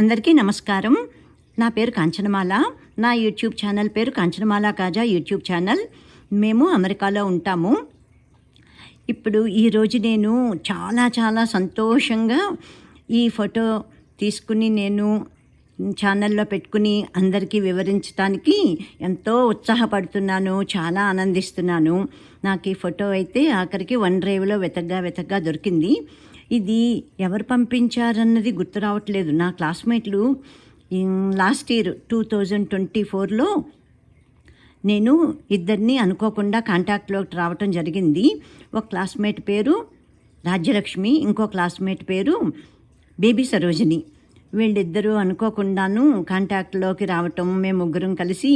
అందరికీ నమస్కారం. నా పేరు కాంచనమాల. నా యూట్యూబ్ ఛానల్ పేరు కాంచనమాల కాజా యూట్యూబ్ ఛానల్. మేము అమెరికాలో ఉంటాము. ఇప్పుడు ఈరోజు నేను చాలా చాలా సంతోషంగా ఈ ఫోటో తీసుకుని నేను ఛానల్లో పెట్టుకుని అందరికీ వివరించడానికి ఎంతో ఉత్సాహపడుతున్నాను చాలా ఆనందిస్తున్నాను. నాకు ఈ ఫోటో అయితే ఆఖరికి వన్ డ్రైవ్లో వెతగ్గా వెతగ్గా దొరికింది. ఇది ఎవరు పంపించారన్నది గుర్తు రావట్లేదు. నా క్లాస్మేట్లు last year two thousand twenty ఫోర్లో నేను ఇద్దరిని అనుకోకుండా కాంటాక్ట్లోకి రావటం జరిగింది. ఒక క్లాస్మేట్ పేరు రాజ్యలక్ష్మి ఇంకో క్లాస్మేట్ పేరు బేబీ సరోజిని. వీళ్ళిద్దరూ అనుకోకుండాను కాంటాక్ట్లోకి రావటం మేము ముగ్గురం కలిసి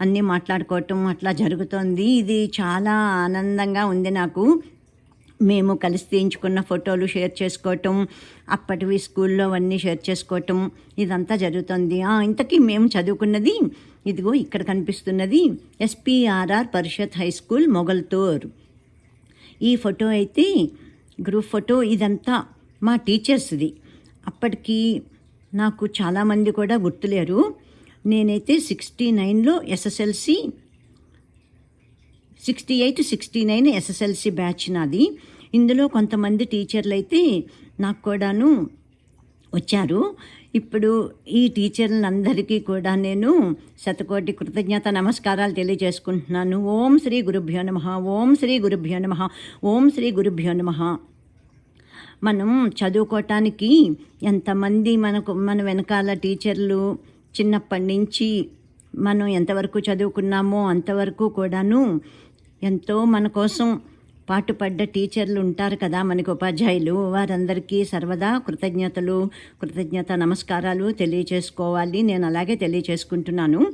అన్నీ మాట్లాడుకోవటం అట్లా జరుగుతోంది. ఇది చాలా ఆనందంగా ఉంది నాకు. మేము కలిసి తీయించుకున్న ఫోటోలు షేర్ చేసుకోవటం అప్పటివి స్కూల్లో అన్నీ షేర్ చేసుకోవటం ఇదంతా జరుగుతుంది. ఇంతకీ మేము చదువుకున్నది ఇదిగో ఇక్కడ కనిపిస్తున్నది SPRR Parishad high school Mogalturu. ఈ ఫోటో అయితే గ్రూప్ ఫోటో ఇదంతా మా టీచర్స్ది. అప్పటికి నాకు చాలామంది కూడా గుర్తులేరు. నేనైతే సిక్స్టీ నైన్లో SSLC sixty eight sixty nine SSLC batch నాది. ఇందులో కొంతమంది టీచర్లు అయితే నాకు కూడాను వచ్చారు. ఇప్పుడు ఈ టీచర్లందరికీ కూడా నేను శతకోటి కృతజ్ఞత నమస్కారాలు తెలియజేసుకుంటున్నాను. ఓం శ్రీ గురుభ్యో నమ. ఓం శ్రీ గురుభ్యో నమ. ఓం శ్రీ గురుభ్యో నమ. మనం చదువుకోవటానికి ఎంతమంది మనకు మన వెనకాల టీచర్లు చిన్నప్పటి నుంచి మనం ఎంతవరకు చదువుకున్నామో అంతవరకు కూడాను ఎంతో మన కోసం పాటుపడ్డ టీచర్లు ఉంటారు కదా మనకు ఉపాధ్యాయులు. వారందరికీ సర్వదా కృతజ్ఞతలు కృతజ్ఞత నమస్కారాలు తెలియచేసుకోవాలి. నేను అలాగే తెలియచేసుకుంటున్నాను.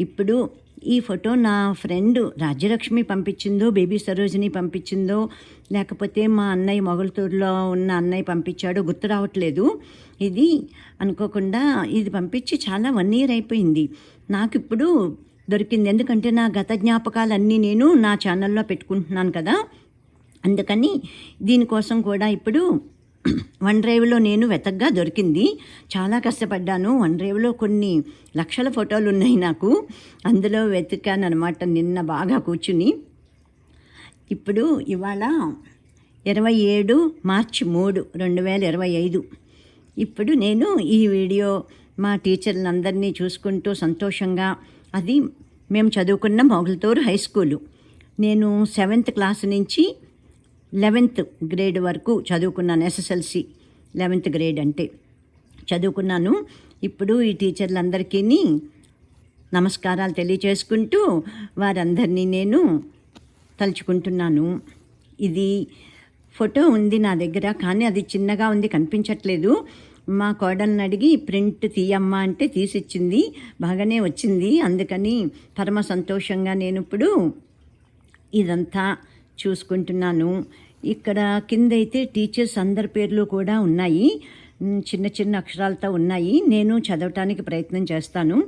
ఇప్పుడు ఈ ఫోటో నా ఫ్రెండ్ రాజ్యలక్ష్మి పంపించిందో బేబీ సరోజిని పంపించిందో లేకపోతే మా అన్నయ్య మొగల్తూరులో ఉన్న అన్నయ్య పంపించాడో గుర్తు రావట్లేదు. ఇది అనుకోకుండా ఇది పంపించి చాలా వన్ ఇయర్ అయిపోయింది. నాకు ఇప్పుడు దొరికింది. ఎందుకంటే నా గత జ్ఞాపకాలన్నీ నేను నా ఛానల్లో పెట్టుకుంటున్నాను కదా. అందుకని దీనికోసం కూడా ఇప్పుడు వన్ డ్రైవ్లో నేను వెతగ్గా దొరికింది. చాలా కష్టపడ్డాను. వన్ డ్రైవ్లో కొన్ని లక్షల ఫోటోలు ఉన్నాయి నాకు. అందులో వెతికాను అనమాట నిన్న బాగా కూర్చుని. ఇప్పుడు ఇవాళ ఇరవై ఏడు మార్చి మూడు రెండు వేల ఇరవై ఐదు. ఇప్పుడు నేను ఈ వీడియో మా టీచర్లందరినీ చూసుకుంటూ సంతోషంగా అది మేము చదువుకున్న మొగల్తూరు హై స్కూలు నేను సెవెంత్ క్లాస్ నుంచి లెవెంత్ గ్రేడ్ వరకు చదువుకున్నాను ఎస్ఎస్ఎల్సి లెవెంత్ గ్రేడ్ అంటే. చదువుకున్నాను. ఇప్పుడు ఈ టీచర్లందరికీ నమస్కారాలు తెలియచేసుకుంటూ వారందరినీ నేను తలుచుకుంటున్నాను. ఇది ఫోటో ఉంది నా దగ్గర కానీ అది చిన్నగా ఉంది కనిపించట్లేదు. మా కోడల్ని అడిగి ప్రింట్ తీయమ్మా అంటే తీసిచ్చింది. బాగానే వచ్చింది. అందుకని పరమ సంతోషంగా నేను ఇప్పుడు ఇదంతా చూసుకుంటున్నాను. ఇక్కడ కింద అయితే టీచర్స్ అందరి పేర్లు కూడా ఉన్నాయి. చిన్న చిన్న అక్షరాలతో ఉన్నాయి. నేను చదవటానికి ప్రయత్నం చేస్తాను.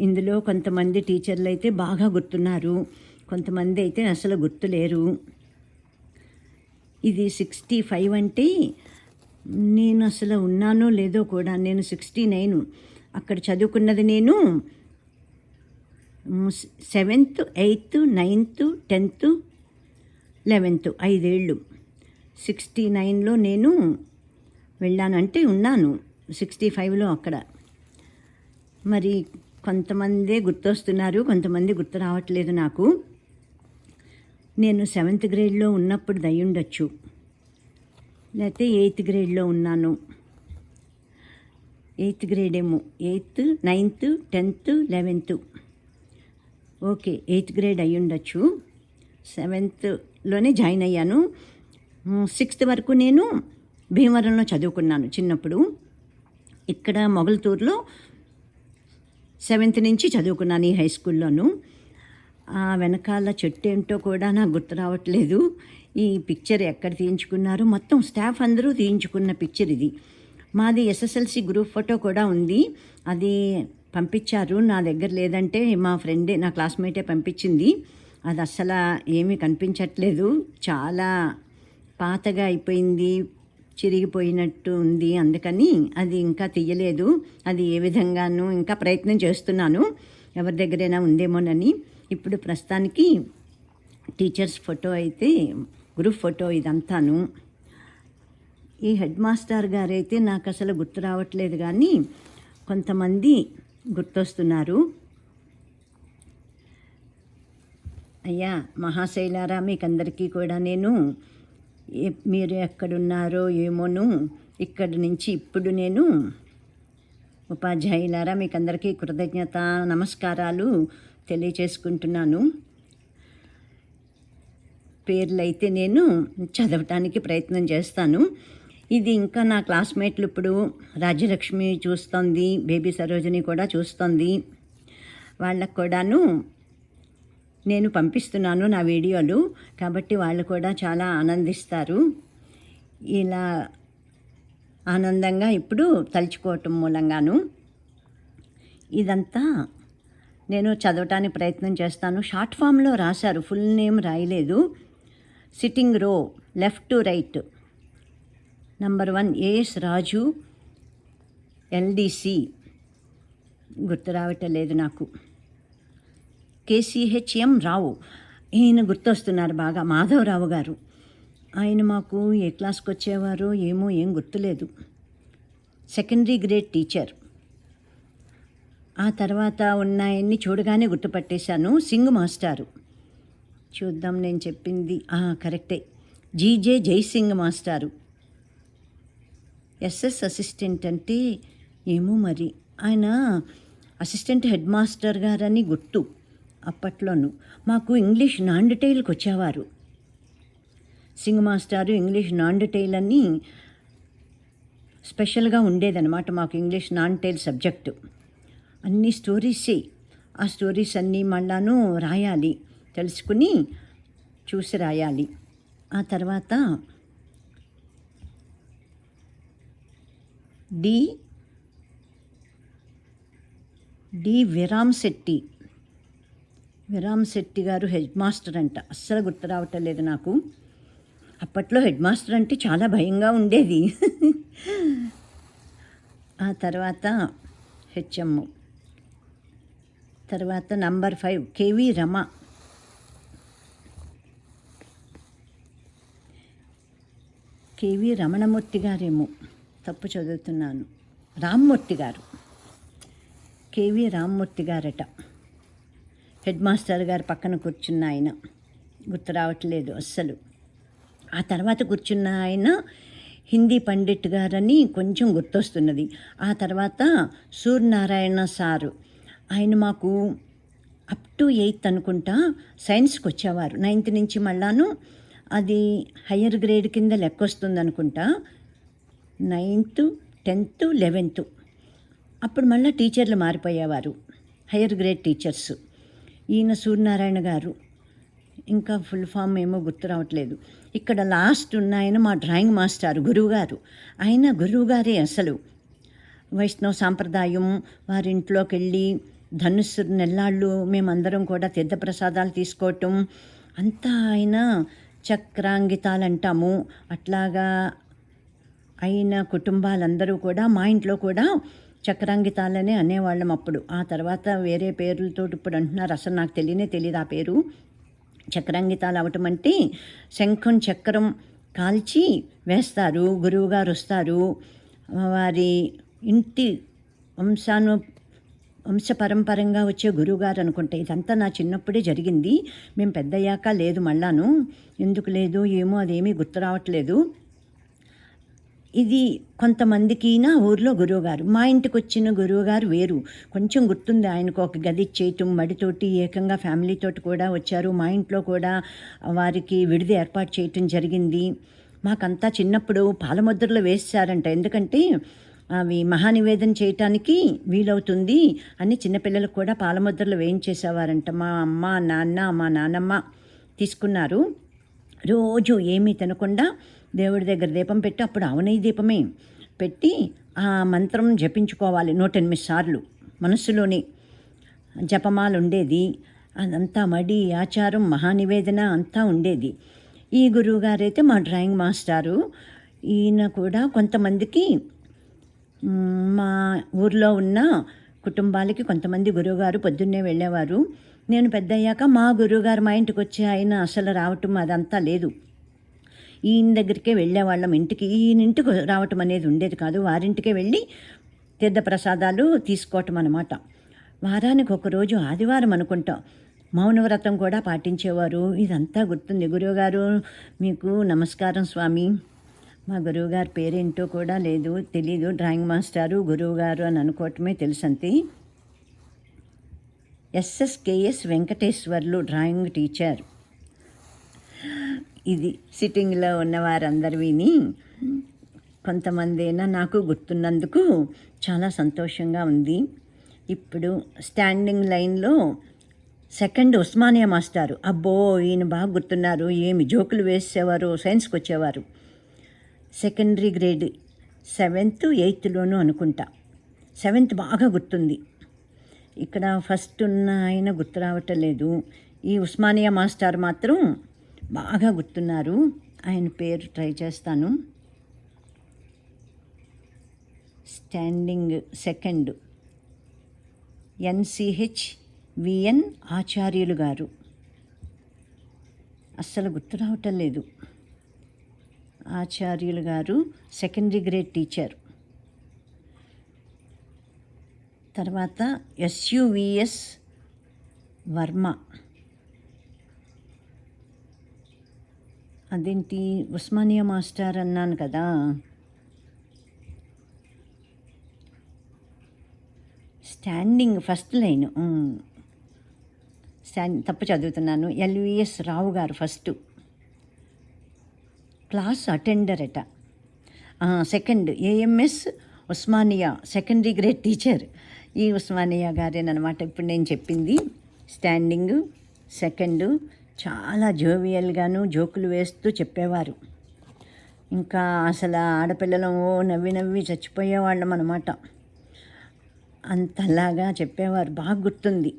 ఇందులో కొంతమంది టీచర్లు అయితే బాగా గుర్తున్నారు. కొంతమంది అయితే అసలు గుర్తులేరు. ఇది సిక్స్టీ ఫైవ్ అంటే నేను అసలు ఉన్నానో లేదో కూడా నేను సిక్స్టీ నైన్. అక్కడ చదువుకున్నది నేను seventh eighth ninth tenth eleventh ఐదేళ్ళు. సిక్స్టీ నైన్లో నేను వెళ్ళానంటే ఉన్నాను సిక్స్టీ ఫైవ్లో అక్కడ. మరి కొంతమందే గుర్తొస్తున్నారు కొంతమంది గుర్తు రావట్లేదు నాకు. నేను సెవెంత్ గ్రేడ్లో ఉన్నప్పుడు దయ్యుండొచ్చు. లేకపోతే ఎయిత్ గ్రేడ్లో ఉన్నాను. ఎయిత్ గ్రేడ్ ఏమో eighth ninth tenth eleventh. Okay eighth grade అయి ఉండొచ్చు. సెవెంత్లోనే జాయిన్ అయ్యాను. సిక్స్త్ వరకు నేను భీమవరంలో చదువుకున్నాను చిన్నప్పుడు. ఇక్కడ మొగల్తూరులో సెవెంత్ నుంచి చదువుకున్నాను ఈ హై స్కూల్లోను. ఆ వెనకాల చెట్టు ఏంటో కూడా నాకు గుర్తు రావట్లేదు. ఈ పిక్చర్ ఎక్కడ తీయించుకున్నారు? మొత్తం స్టాఫ్ అందరూ తీయించుకున్న పిక్చర్ ఇది. మాది ఎస్ఎస్ఎల్సి గ్రూప్ ఫోటో కూడా ఉంది. అది పంపించారు. నా దగ్గర లేదంటే మా ఫ్రెండే నా క్లాస్మేటే పంపించింది. అది అస్సలు ఏమీ కనిపించట్లేదు. చాలా పాతగా అయిపోయింది చిరిగిపోయినట్టు ఉంది అందుకని అది ఇంకా తీయలేదు. అది ఏ విధంగానూ ఇంకా ప్రయత్నం చేస్తున్నాను. ఎవరి దగ్గరైనా ఉందేమోనని. ఇప్పుడు ప్రస్తుతానికి టీచర్స్ ఫోటో అయితే గ్రూప్ ఫోటో ఇదంతాను. ఈ హెడ్ మాస్టర్ గారైతే నాకు అసలు గుర్తు రావట్లేదు కానీ కొంతమంది గుర్తొస్తున్నారు. అయ్యా మహాశైలారా మీకు అందరికీ కూడా నేను మీరు ఎక్కడున్నారో ఏమోను ఇక్కడి నుంచి ఇప్పుడు నేను ఉపాధ్యాయులారా మీకు అందరికీ కృతజ్ఞత నమస్కారాలు తెలియచేసుకుంటున్నాను పేర్లు అయితే నేను చదవటానికి ప్రయత్నం చేస్తాను. ఇది ఇంకా నా క్లాస్మేట్లు ఇప్పుడు రాజ్యలక్ష్మి చూస్తోంది బేబీ సరోజిని కూడా చూస్తోంది. వాళ్ళకు కూడాను నేను పంపిస్తున్నాను నా వీడియోలు కాబట్టి వాళ్ళు కూడా చాలా ఆనందిస్తారు. ఇలా ఆనందంగా ఇప్పుడు తలుచుకోవటం మూలంగాను. ఇదంతా నేను చదవటానికి ప్రయత్నం చేస్తాను. షార్ట్ ఫామ్లో రాశారు ఫుల్ నేమ్ రాయలేదు. Sitting row left to right number one AS Raju LDC గుర్తు రావటం లేదు నాకు. కేసీహెచ్ఎం రావు. ఈయన గుర్తొస్తున్నారు బాగా మాధవరావు గారు. ఆయన మాకు ఏ క్లాస్కి వచ్చేవారో ఏమో ఏం గుర్తులేదు. సెకండరీ గ్రేడ్ టీచర్ ఆ తర్వాత ఉన్నాయన్ని చూడగానే గుర్తుపట్టేశాను. సింగ్ మాస్టారు. చూద్దాం నేను చెప్పింది. కరెక్టే. జీజే జైసింగ్ మాస్టారు. ఎస్ఎస్ అసిస్టెంట్ అంటే ఏమో మరి. ఆయన అసిస్టెంట్ హెడ్ మాస్టర్ గారని గుర్తు అప్పట్లోను. మాకు ఇంగ్లీష్ నాన్ డీటెయిల్కి వచ్చేవారు. సింగ్ మాస్టారు ఇంగ్లీష్ నాన్ డీటెయిల్ అని స్పెషల్గా ఉండేదన్నమాట మాకు ఇంగ్లీష్ నాన్ టైల్ సబ్జెక్టు. అన్ని స్టోరీసే. ఆ స్టోరీస్ అన్నీ మళ్ళాను రాయాలి. తెలుసుకుని చూసి రాయాలి. ఆ తర్వాత డి డి విరామ్ శెట్టి. విరామ్ శెట్టి గారు హెడ్ మాస్టర్ అంట. అస్సలు గుర్తు రావటం లేదు నాకు. అప్పట్లో హెడ్ మాస్టర్ అంటే చాలా భయంగా ఉండేది. ఆ తర్వాత హెచ్ఎం. తర్వాత number five KV Rama. KV Ramanamurthy గారేమో తప్పు చదువుతున్నాను. రామ్మూర్తి గారు. కేవి రామ్మూర్తి గారట. హెడ్ మాస్టర్ గారు పక్కన కూర్చున్న ఆయన. గుర్తు రావట్లేదు అస్సలు. ఆ తర్వాత కూర్చున్న ఆయన హిందీ పండిట్ గారని కొంచెం గుర్తొస్తున్నది. ఆ తర్వాత సూర్యనారాయణ సారు. ఆయన మాకు అప్ టు ఎయిత్ అనుకుంటా సైన్స్కి వచ్చేవారు నైన్త్ నుంచి మళ్ళాను అది హయ్యర్ గ్రేడ్ కింద లెక్క వస్తుంది అనుకుంటా. Ninth tenth eleventh. అప్పుడు మళ్ళీ టీచర్లు మారిపోయేవారు. Higher grade teachers. ఈయన సూర్యనారాయణ గారు. ఇంకా ఫుల్ ఫామ్ ఏమో గుర్తు రావట్లేదు. ఇక్కడ లాస్ట్ ఉన్న ఆయన మా డ్రాయింగ్ మాస్టర్ గురువుగారు. ఆయన గురువుగారే అసలు. వైష్ణవ సాంప్రదాయం వారింట్లోకి వెళ్ళి ధనుస్సు నెల్లాళ్ళు మేమందరం కూడా తీర్థప్రసాదాలు తీసుకోవటం అంతా ఆయన చక్రాంగితాలు అంటాము అట్లాగా అయిన కుటుంబాలందరూ కూడా మా ఇంట్లో కూడా చక్రాంగితాలనే అనేవాళ్ళం అప్పుడు. ఆ తర్వాత వేరే పేర్లతో ఇప్పుడు అంటున్నారు. అసలు నాకు తెలియనే తెలియదు ఆ పేరు. చక్రాంగితాలు అవటం అంటే శంఖం చక్రం కాల్చి వేస్తారు గురువుగారు వస్తారు. వారి ఇంటి వంశాను వంశపరంపరంగా వచ్చే గురువుగారు అనుకుంటే ఇదంతా నా చిన్నప్పుడే జరిగింది. మేము పెద్దయ్యాక లేదు మళ్ళాను. ఎందుకు లేదు ఏమో అదేమీ గుర్తు రావట్లేదు. ఇది కొంతమందికి నా ఊర్లో గురువుగారు. మా ఇంటికి వచ్చిన గురువుగారు వేరు. కొంచెం గుర్తుంది ఆయనకు ఒక గది చేయటం మడితోటి ఏకంగా ఫ్యామిలీతోటి కూడా వచ్చారు. మా ఇంట్లో కూడా వారికి విడిది ఏర్పాటు చేయటం జరిగింది. మాకంతా చిన్నప్పుడు పాలముద్రలు వేసారంట ఎందుకంటే అవి మహానివేదన చేయటానికి వీలవుతుంది అని చిన్నపిల్లలకు కూడా పాలముద్రలు వేయించేసేవారంట. మా అమ్మ నాన్న మా నాన్నమ్మ తీసుకున్నారు. రోజు ఏమీ తినకుండా దేవుడి దగ్గర దీపం పెట్టి అప్పుడు అవనయ దీపమే పెట్టి ఆ మంత్రం జపించుకోవాలి నూట ఎనిమిది సార్లు. మనస్సులోనే జపమాలు ఉండేది అదంతా మడి ఆచారం మహానివేదన అంతా ఉండేది. ఈ గురువుగారైతే మా డ్రాయింగ్ మాస్టారు. ఈయన కూడా కొంతమందికి మా ఊర్లో ఉన్న కుటుంబాలకి కొంతమంది గురువుగారు పొద్దున్నే వెళ్ళేవారు. నేను పెద్దయ్యాక మా గురువుగారు మా ఇంటికి వచ్చి ఆయన అసలు రావటం అదంతా లేదు. ఈయన దగ్గరికే వెళ్ళేవాళ్ళం ఇంటికి. ఈయన ఇంటికి రావటం అనేది ఉండేది కాదు. వారింటికే వెళ్ళి తీర్థప్రసాదాలు తీసుకోవటం అనమాట వారానికి ఒకరోజు ఆదివారం అనుకుంటాం మౌనవ్రతం కూడా పాటించేవారు. ఇదంతా గుర్తుంది. గురువుగారు మీకు నమస్కారం స్వామి. మా గురువుగారి పేరేంటో కూడా లేదు తెలీదు. డ్రాయింగ్ మాస్టారు గురువుగారు అని అనుకోవటమే తెలుసంతే. SSKS Venkateswarlu drawing teacher. ఇది సిట్టింగ్లో ఉన్న వారందరు విని కొంతమందైనా నాకు గుర్తున్నందుకు చాలా సంతోషంగా ఉంది. ఇప్పుడు స్టాండింగ్ లైన్లో సెకండ్ ఉస్మానియా మాస్టారు. అబ్బో ఈయన బాగా గుర్తున్నారు. ఏమి జోకులు వేసేవారు సైన్స్కి వచ్చేవారు సెకండరీ గ్రేడ్ సెవెంత్ ఎయిత్లోనూ అనుకుంటా. సెవెంత్ బాగా గుర్తుంది. ఇక్కడ ఫస్ట్ ఉన్న ఆయన గుర్తు రావటం లేదు. ఈ ఉస్మానియా మాస్టర్ మాత్రం బాగా గుర్తున్నారు. ఆయన పేరు ట్రై చేస్తాను. Standing second. ఎన్సిహెచ్ విఎన్ ఆచార్యులు గారు. అస్సలు గుర్తు రావటం లేదు. ఆచార్యులు గారు సెకండరీ గ్రేడ్ టీచర్. తర్వాత ఎస్యువిఎస్ వర్మ. అదేంటి? ఉస్మానియా మాస్టర్ అన్నాను కదా. Standing first line. స్టాండ్ తప్పు చదువుతున్నాను. ఎల్విఎస్ రావు గారు ఫస్ట్. క్లాస్ అటెండర్ అట. Second AMS Osmania secondary grade teacher. ఈ ఉస్మానియా గారేనమాట ఇప్పుడు నేను చెప్పింది స్టాండింగ్ సెకండ్ చాలా జోవియల్గాను జోకులు వేస్తూ చెప్పేవారు. ఇంకా అసలు ఆడపిల్లలం ఓ నవ్వి నవ్వి చచ్చిపోయేవాళ్ళం అనమాట అంతలాగా చెప్పేవారు. బాగా గుర్తుంది.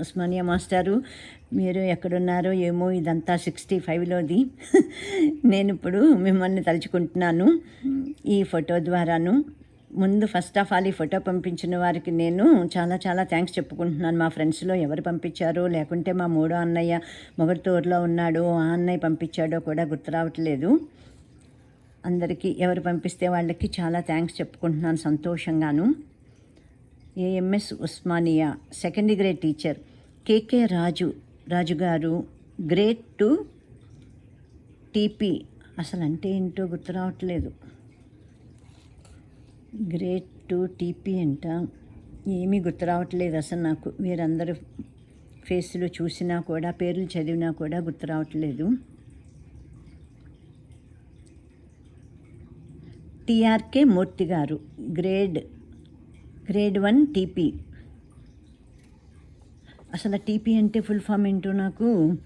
ఉస్మానియా మాస్టారు మీరు ఎక్కడున్నారో ఏమో ఇదంతా సిక్స్టీ ఫైవ్లోది. నేను ఇప్పుడు మిమ్మల్ని తలుచుకుంటున్నాను ఈ ఫోటో ద్వారాను. ముందు ఫస్ట్ ఆఫ్ ఆల్ ఈ ఫోటో పంపించిన వారికి నేను చాలా చాలా థ్యాంక్స్ చెప్పుకుంటున్నాను. మా ఫ్రెండ్స్లో ఎవరు పంపించారో లేకుంటే మా మూడో అన్నయ్య మొగటూరులో ఉన్నాడు ఆ అన్నయ్య పంపించాడో కూడా గుర్తు రావట్లేదు. అందరికీ ఎవరు పంపిస్తే వాళ్ళకి చాలా థ్యాంక్స్ చెప్పుకుంటున్నాను సంతోషంగాను. AMS Osmania second grade teacher KK Raju Raju గారు గ్రేడ్ టు టీపీ అసలు అంటే ఏంటో గుర్తు రావట్లేదు. గ్రేడ్ టు టీపీ అంట. ఏమీ గుర్తు రావట్లేదు అసలు నాకు. వీరందరూ ఫేస్లు చూసినా కూడా పేర్లు చదివినా కూడా గుర్తు రావట్లేదు. టిఆర్కే మూర్తి గారు గ్రేడ్ గ్రేడ్ వన్ టీపీ అసలు టీపీ అంటే ఫుల్ ఫామ్ ఏంటో నాకు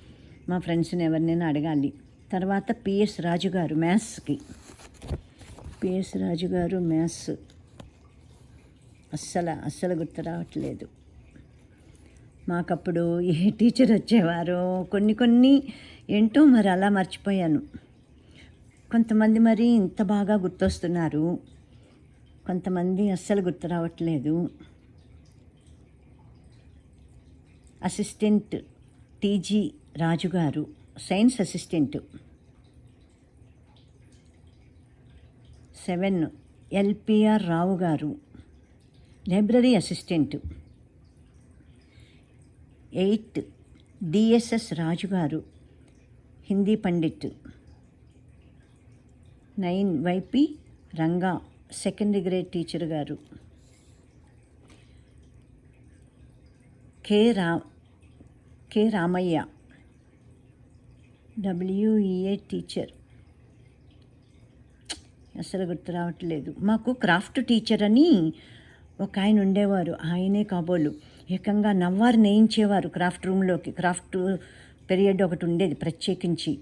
మా ఫ్రెండ్స్ని ఎవరినైనా అడగాలి. తర్వాత పిఎస్ రాజు గారు మ్యాథ్స్కి పిఎస్ రాజు గారు మ్యాథ్స్ అస్సలు అస్సలు గుర్తు రావట్లేదు. మాకప్పుడు ఏ టీచర్ వచ్చేవారో కొన్ని కొన్ని ఏంటో మరి అలా మర్చిపోయాను. కొంతమంది మరి ఇంత బాగా గుర్తొస్తున్నారు. కొంతమంది అస్సలు గుర్తు రావట్లేదు. అసిస్టెంట్ టీజీ రాజు గారు science assistant. Seven LPR Rao గారు library assistant. Eight DSS Raju గారు Hindi pandit. Nine YP Ranga second grade teacher గారు. కే రా కె రామయ్య డబ్ల్యూఈఏ టీచర్. అసలు గుర్తు రావట్లేదు. మాకు క్రాఫ్ట్ టీచర్ అని ఒక ఆయన ఉండేవారు. ఆయనే కాబోలు. ఏకంగా నవ్వారు నేయించేవారు క్రాఫ్ట్ రూమ్లోకి. క్రాఫ్ట్ పీరియడ్ ఒకటి ఉండేది ప్రత్యేకించి.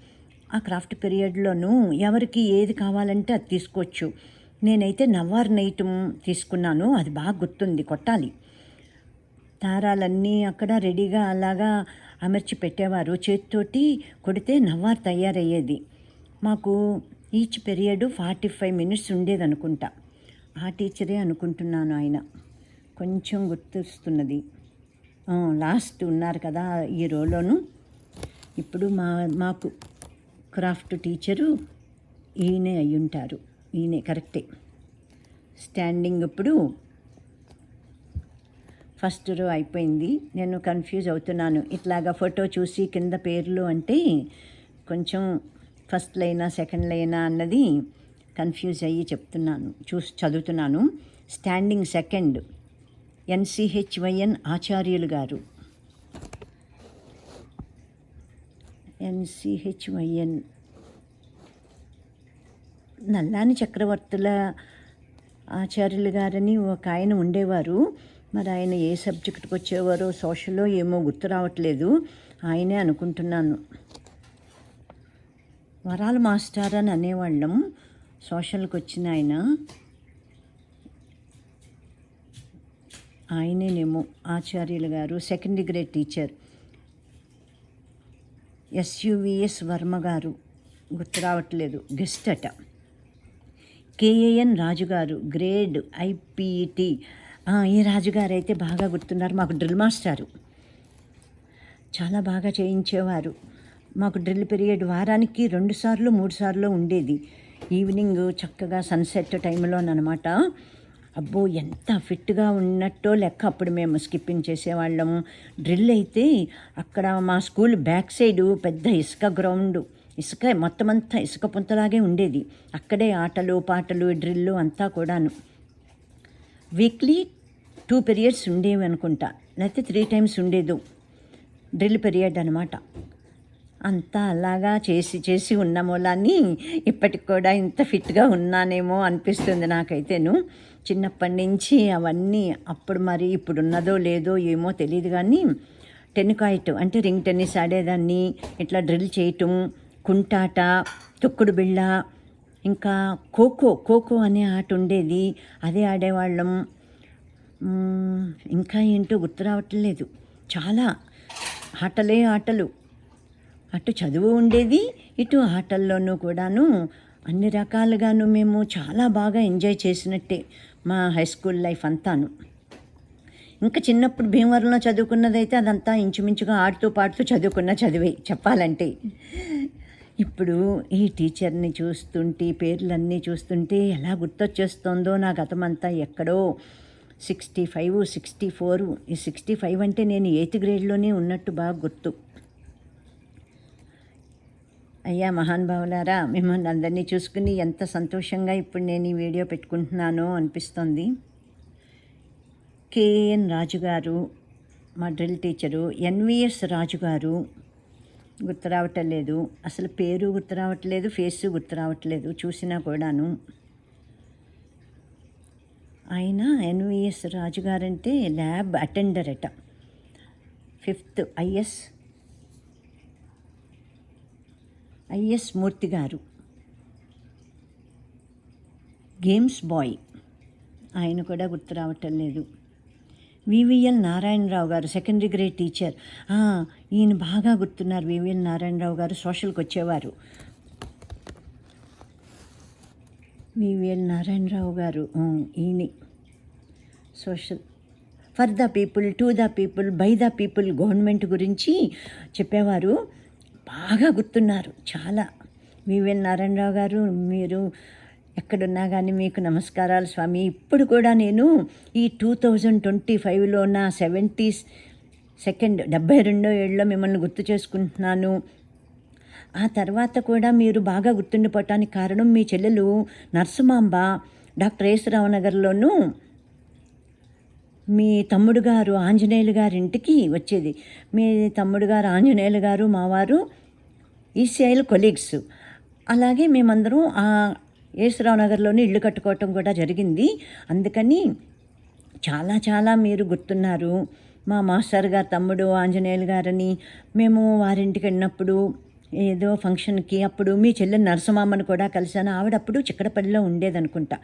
ఆ క్రాఫ్ట్ పీరియడ్లోనూ ఎవరికి ఏది కావాలంటే అది తీసుకోవచ్చు. నేనైతే నవ్వారు నైట్ తీసుకున్నాను. అది బాగా గుర్తుంది కొట్టాలి. దారాలన్నీ అక్కడ రెడీగా అలాగా అమర్చి పెట్టేవారు. చేతితోటి కొడితే నవ్వార్ తయారయ్యేది. మాకు each period forty five minutes ఉండేది అనుకుంటా ఆ టీచరే అనుకుంటున్నాను ఆయన. కొంచెం గుర్తుస్తున్నది. లాస్ట్ ఉన్నారు కదా ఈ రోలోను. ఇప్పుడు మా మాకు క్రాఫ్ట్ టీచరు ఈయనే అయ్యుంటారు. ఉంటారు ఈయనే కరెక్టే. స్టాండింగ్ ఇప్పుడు ఫస్ట్ రో అయిపోయింది. నేను కన్ఫ్యూజ్ అవుతున్నాను. ఇట్లాగా ఫోటో చూసి కింద పేర్లు అంటే కొంచెం ఫస్ట్ లైనా సెకండ్ లైనా అన్నది కన్ఫ్యూజ్ అయ్యి చెప్తున్నాను చూసి చదువుతున్నాను. Standing second. ఎన్సిహెచ్వైఎన్ ఆచార్యులు గారు. ఎన్సిహెచ్వైఎన్ నల్లాని చక్రవర్తుల ఆచార్యులు గారని ఒక ఆయన ఉండేవారు. మరి ఆయన ఏ సబ్జెక్టుకి వచ్చేవారో సోషల్లో ఏమో గుర్తు రావట్లేదు. ఆయనే అనుకుంటున్నాను. వరాల మాస్టర్ అని అనేవాళ్ళం. సోషల్కి వచ్చిన ఆయన. ఆయనేనేమో ఆచార్యులు గారు second grade teacher. SUVS Varma గారు గుర్తు రావట్లేదు. గెస్ట్ అట. కేఏఎన్ రాజుగారు గ్రేడ్ ఐపీటీ. ఈ రాజుగారు అయితే బాగా గుర్తున్నారు. మాకు డ్రిల్ మాస్టారు. చాలా బాగా చేయించేవారు. మాకు డ్రిల్ పీరియడ్ వారానికి రెండు సార్లు మూడు సార్లు ఉండేది. ఈవినింగ్ చక్కగా సన్సెట్ టైంలోనమాట అబ్బో ఎంత ఫిట్గా ఉన్నట్టో లెక్క అప్పుడు మేము స్కిప్పింగ్ చేసేవాళ్ళము. డ్రిల్ అయితే అక్కడ మా స్కూల్ బ్యాక్ సైడు పెద్ద ఇసుక గ్రౌండ్. ఇసుక మొత్తం అంతా ఇసుక పుంతలాగే ఉండేది. అక్కడే ఆటలు పాటలు డ్రిల్లు అంతా కూడాను. వీక్లీ టూ పీరియడ్స్ ఉండేవి అనుకుంటా. లేకపోతే త్రీ టైమ్స్ ఉండేదు. డ్రిల్ పీరియడ్ అనమాట అంతా అలాగా చేసి చేసి ఉన్న మూలాన్ని ఇప్పటికి కూడా ఇంత ఫిట్గా ఉన్నానేమో అనిపిస్తుంది నాకైతేను. చిన్నప్పటి నుంచి అవన్నీ అప్పుడు మరి ఇప్పుడు ఉన్నదో లేదో ఏమో తెలియదు కానీ టెన్నికాయిట్ అంటే రింగ్ టెన్నిస్ ఆడేదాన్ని ఇట్లా డ్రిల్ చేయటం కుంటాట తొక్కుడు బిళ్ళ ఇంకా ఖోఖో ఖోఖో అనే ఆట ఉండేది. అదే ఆడేవాళ్ళం. ఇంకా ఏంటో గుర్తు రావట్లేదు. చాలా ఆటలే ఆటలు. అటు చదువు ఉండేది ఇటు ఆటల్లోనూ కూడాను అన్ని రకాలుగాను మేము చాలా బాగా ఎంజాయ్ చేసినట్టే మా హై స్కూల్ లైఫ్ అంతాను. ఇంకా చిన్నప్పుడు భీమవరంలో చదువుకున్నదైతే అదంతా ఇంచుమించుగా ఆడుతూ పాడుతూ చదువుకున్న చదివే చెప్పాలంటే. ఇప్పుడు ఈ టీచర్ని చూస్తుంటే పేర్లన్నీ చూస్తుంటే ఎలా గుర్తొచ్చేస్తుందో నా గతమంతా ఎక్కడో సిక్స్టీ ఫైవ్ సిక్స్టీ ఫోర్. ఈ సిక్స్టీ ఫైవ్ అంటే నేను ఎయిత్ గ్రేడ్లోనే ఉన్నట్టు బాగా గుర్తు. అయ్యా మహానుభావులారా మిమ్మల్ని అందరినీ చూసుకుని ఎంత సంతోషంగా ఇప్పుడు నేను ఈ వీడియో పెట్టుకుంటున్నానో అనిపిస్తుంది. కేఎన్ రాజు గారు మా డ్రిల్ టీచరు ఎన్విఎస్ రాజు గారు గుర్తు రావట్లేదు అసలు పేరు గుర్తు రావట్లేదు ఫేస్ గుర్తు రావట్లేదు చూసినా కూడాను. ఆయన ఎన్విఎస్ రాజు గారంటే ల్యాబ్ అటెండర్ అట ఫిఫ్త్ ఐఎస్ ఐఎస్ మూర్తి గారు. Games boy. ఆయన కూడా గుర్తు రావటం లేదు వివిఎల్ నారాయణరావు గారు సెకండరీ గ్రేడ్ టీచర్ ఈయన బాగా గుర్తున్నారు వివిఎల్ నారాయణరావు గారు సోషల్కి వచ్చేవారు. వివిఎల్ నారాయణరావు గారు ఈయన. Social for the people to the people by the people government గురించి చెప్పేవారు. బాగా గుర్తున్నారు చాలా. వివిఎల్ నారాయణరావు గారు మీరు ఎక్కడున్నా కానీ మీకు నమస్కారాలు స్వామి. ఇప్పుడు కూడా నేను ఈ టూ థౌజండ్ ట్వంటీ ఫైవ్లో నా సెవెంటీస్ సెకండ్ డెబ్బై రెండో ఏళ్ళలో మిమ్మల్ని గుర్తు చేసుకుంటున్నాను. ఆ తర్వాత కూడా మీరు బాగా గుర్తుండిపోవటానికి కారణం మీ చెల్లెలు నర్సుమాంబ డాక్టర్ ఎస్ నగర్లోనూ మీ తమ్ముడు గారు ఆంజనేయులు గారి ఇంటికి వచ్చేది. మీ తమ్ముడు గారు ఆంజనేయులు గారు మావారు ఈసీఐల కొలీగ్స్. అలాగే మేమందరం యేసురావు నగర్లోనే ఇల్లు కట్టుకోవటం కూడా జరిగింది. అందుకని చాలా చాలా మీరు గుర్తున్నారు. మా మాస్టర్ గారు తమ్ముడు ఆంజనేయులు గారని మేము వారింటికి వెళ్ళినప్పుడు ఏదో ఫంక్షన్కి అప్పుడు మీ చెల్లెని నరసమామని కూడా కలిశాను. ఆవిడప్పుడు చిక్కడపల్లిలో ఉండేదనుకుంటా.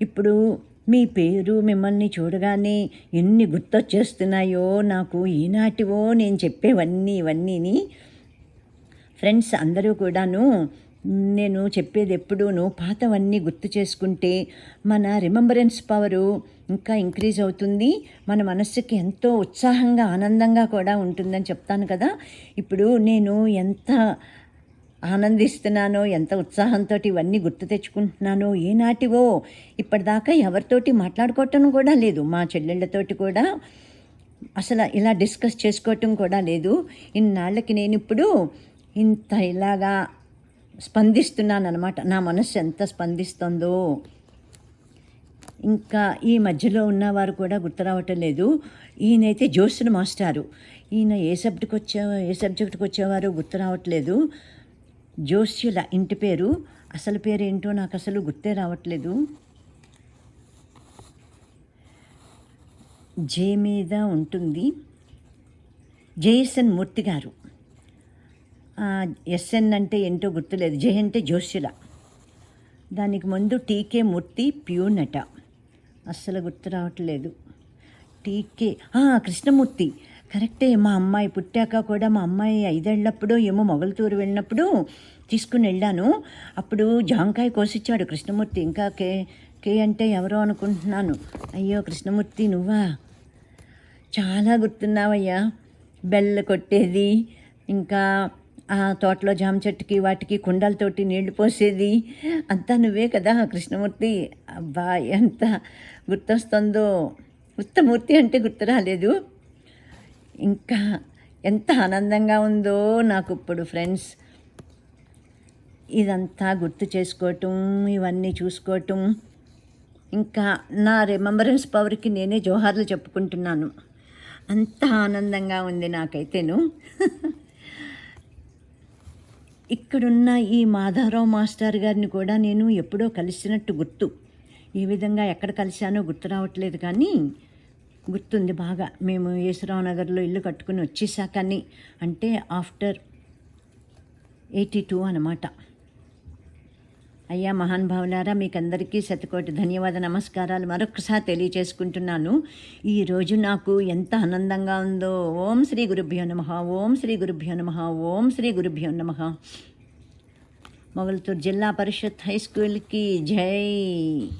ఇప్పుడు మీ పేరు మిమ్మల్ని చూడగానే ఎన్ని గుర్తొచ్చేస్తున్నాయో నాకు ఈనాటివో నేను చెప్పేవన్నీ ఇవన్నీని ఫ్రెండ్స్ అందరూ కూడాను నేను చెప్పేది ఎప్పుడూను పాతవన్నీ గుర్తు చేసుకుంటే మన రిమెంబరెన్స్ పవరు ఇంకా ఇంక్రీజ్ అవుతుంది. మన మనస్సుకి ఎంతో ఉత్సాహంగా ఆనందంగా కూడా ఉంటుందని చెప్తాను కదా. ఇప్పుడు నేను ఎంత ఆనందిస్తున్నానో ఎంత ఉత్సాహంతో ఇవన్నీ గుర్తు తెచ్చుకుంటున్నానో ఏనాటివో ఇప్పటిదాకా ఎవరితోటి మాట్లాడుకోవటం కూడా లేదు. మా చెల్లెళ్ళతోటి కూడా అసలు ఇలా డిస్కస్ చేసుకోవటం కూడా లేదు. ఇన్నాళ్ళకి నేను ఇప్పుడు ఇంత ఇలాగా స్పందిస్తున్నాను అనమాట నా మనస్సు ఎంత స్పందిస్తుందో. ఇంకా ఈ మధ్యలో ఉన్నవారు కూడా గుర్తు రావటం లేదు. ఈయనైతే జోస్సును మాస్టారు. ఈయన ఏ సబ్జెక్ట్కి వచ్చే ఏ సబ్జెక్ట్కి వచ్చేవారు గుర్తు రావట్లేదు జోస్యుల ఇంటి పేరు అసలు పేరు ఏంటో నాకు అసలు గుర్తే రావట్లేదు. జే మీద ఉంటుంది జేఎస్ఎన్ మూర్తి గారు ఎస్ఎన్ అంటే ఏంటో గుర్తులేదు. జే అంటే జోష్యుల. దానికి ముందు టీకే మూర్తి ప్యూర్ నట. అస్సలు గుర్తు రావట్లేదు. టీకే కృష్ణమూర్తి. కరెక్టే మా అమ్మాయి పుట్టాక కూడా మా అమ్మాయి ఐదేళ్ళప్పుడు ఏమో మొగలతూరు వెళ్ళినప్పుడు తీసుకుని వెళ్ళాను. అప్పుడు జాంకాయ కోసిచ్చాడు కృష్ణమూర్తి. ఇంకా కే కే అంటే ఎవరో అనుకుంటున్నాను. అయ్యో కృష్ణమూర్తి నువ్వా? చాలా గుర్తున్నావయ్యా. బెల్ల కొట్టేది. ఇంకా ఆ తోటలో జామ చెట్టుకి వాటికి కుండలతోటి నీళ్ళు పోసేది. అంతా నువ్వే కదా కృష్ణమూర్తి. అబ్బా ఎంత గుర్తొస్తుందో. ఉత్తమూర్తి అంటే గుర్తు రాలేదు. ఇంకా ఎంత ఆనందంగా ఉందో నాకు ఇప్పుడు ఫ్రెండ్స్. ఇదంతా గుర్తు చేసుకోవటం ఇవన్నీ చూసుకోవటం. ఇంకా నా రిమెంబరెన్స్ పవర్కి నేనే జోహార్లు చెప్పుకుంటున్నాను. అంత ఆనందంగా ఉంది నాకైతేను. ఇక్కడున్న ఈ మాధవరావు మాస్టర్ గారిని కూడా నేను ఎప్పుడో కలిసినట్టు గుర్తు. ఏ విధంగా ఎక్కడ కలిశానో గుర్తు రావట్లేదు కానీ గుర్తుంది బాగా. మేము యేసురావు నగర్లో ఇల్లు కట్టుకుని వచ్చేసాకని అంటే ఆఫ్టర్ ఎయిటీ టూ అనమాట అయ్యా మహానుభావులారా మీకు అందరికీ శతకోటి ధన్యవాద నమస్కారాలు. మరొకసారి తెలియచేసుకుంటున్నాను ఈరోజు నాకు ఎంత ఆనందంగా ఉందో. ఓం శ్రీ గురుభ్యో నమ ఓం శ్రీ గురుభ్యో నమ ఓం శ్రీ గురుభ్యో నమ. మొగల్తూరు జిల్లా పరిషత్ హై స్కూల్కి జై.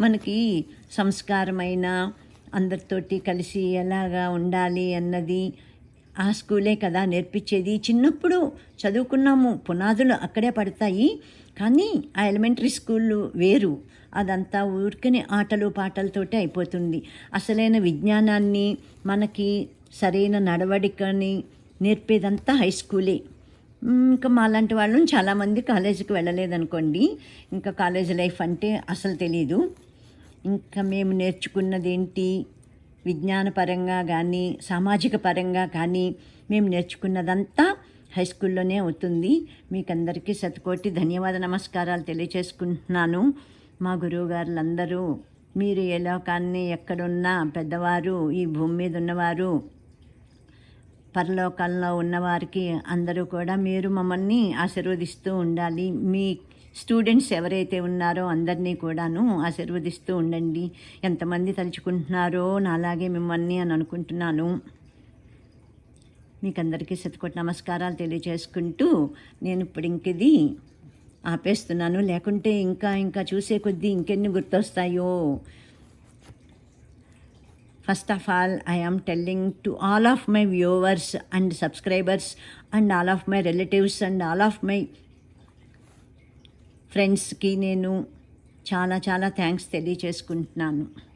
మనకి సంస్కారమైన అందరితోటి కలిసి ఎలాగా ఉండాలి అన్నది ఆ స్కూలే కదా నేర్పించేది. చిన్నప్పుడు చదువుకున్నాము పునాదులు అక్కడే పడతాయి. కానీ ఆ ఎలిమెంటరీ స్కూళ్ళు వేరు. అదంతా ఊరికనే ఆటలు పాటలతోటే అయిపోతుంది. అసలైన విజ్ఞానాన్ని మనకి సరైన నడవడికని నేర్పేదంతా హై స్కూలే. ఇంకా మాలాంటి వాళ్ళు చాలామంది కాలేజీకి వెళ్ళలేదనుకోండి. ఇంకా కాలేజ్ లైఫ్ అంటే అసలు తెలీదు. ఇంకా మేము నేర్చుకున్నది ఏంటి విజ్ఞానపరంగా కానీ సామాజిక పరంగా కానీ మేము నేర్చుకున్నదంతా హై స్కూల్లోనే అవుతుంది. మీకందరికీ శతకోటి ధన్యవాద నమస్కారాలు తెలియచేసుకుంటున్నాను మా గురువుగారులందరూ మీరు ఏ లోకాన్ని ఎక్కడున్నా పెద్దవారు ఈ భూమి మీద ఉన్నవారు పరలోకాల్లో ఉన్నవారికి అందరూ కూడా మీరు మమ్మల్ని ఆశీర్వదిస్తూ ఉండాలి. మీ స్టూడెంట్స్ ఎవరైతే ఉన్నారో అందరినీ కూడాను ఆశీర్వదిస్తూ ఉండండి. ఎంతమంది తలుచుకుంటున్నారో నాలాగే మిమ్మల్ని అని అనుకుంటున్నాను. మీకు అందరికీ శతకోటి నమస్కారాలు తెలియజేసుకుంటూ నేను ఇప్పుడు ఇంకది ఆపేస్తున్నాను. లేకుంటే ఇంకా ఇంకా చూసే కొద్దీ ఇంకెన్ని గుర్తొస్తాయో. First of all I am telling to all of my viewers and subscribers and all of my relatives and all of my ఫ్రెండ్స్కి నేను చాలా చాలా థ్యాంక్స్ తెలియచేసుకుంటున్నాను.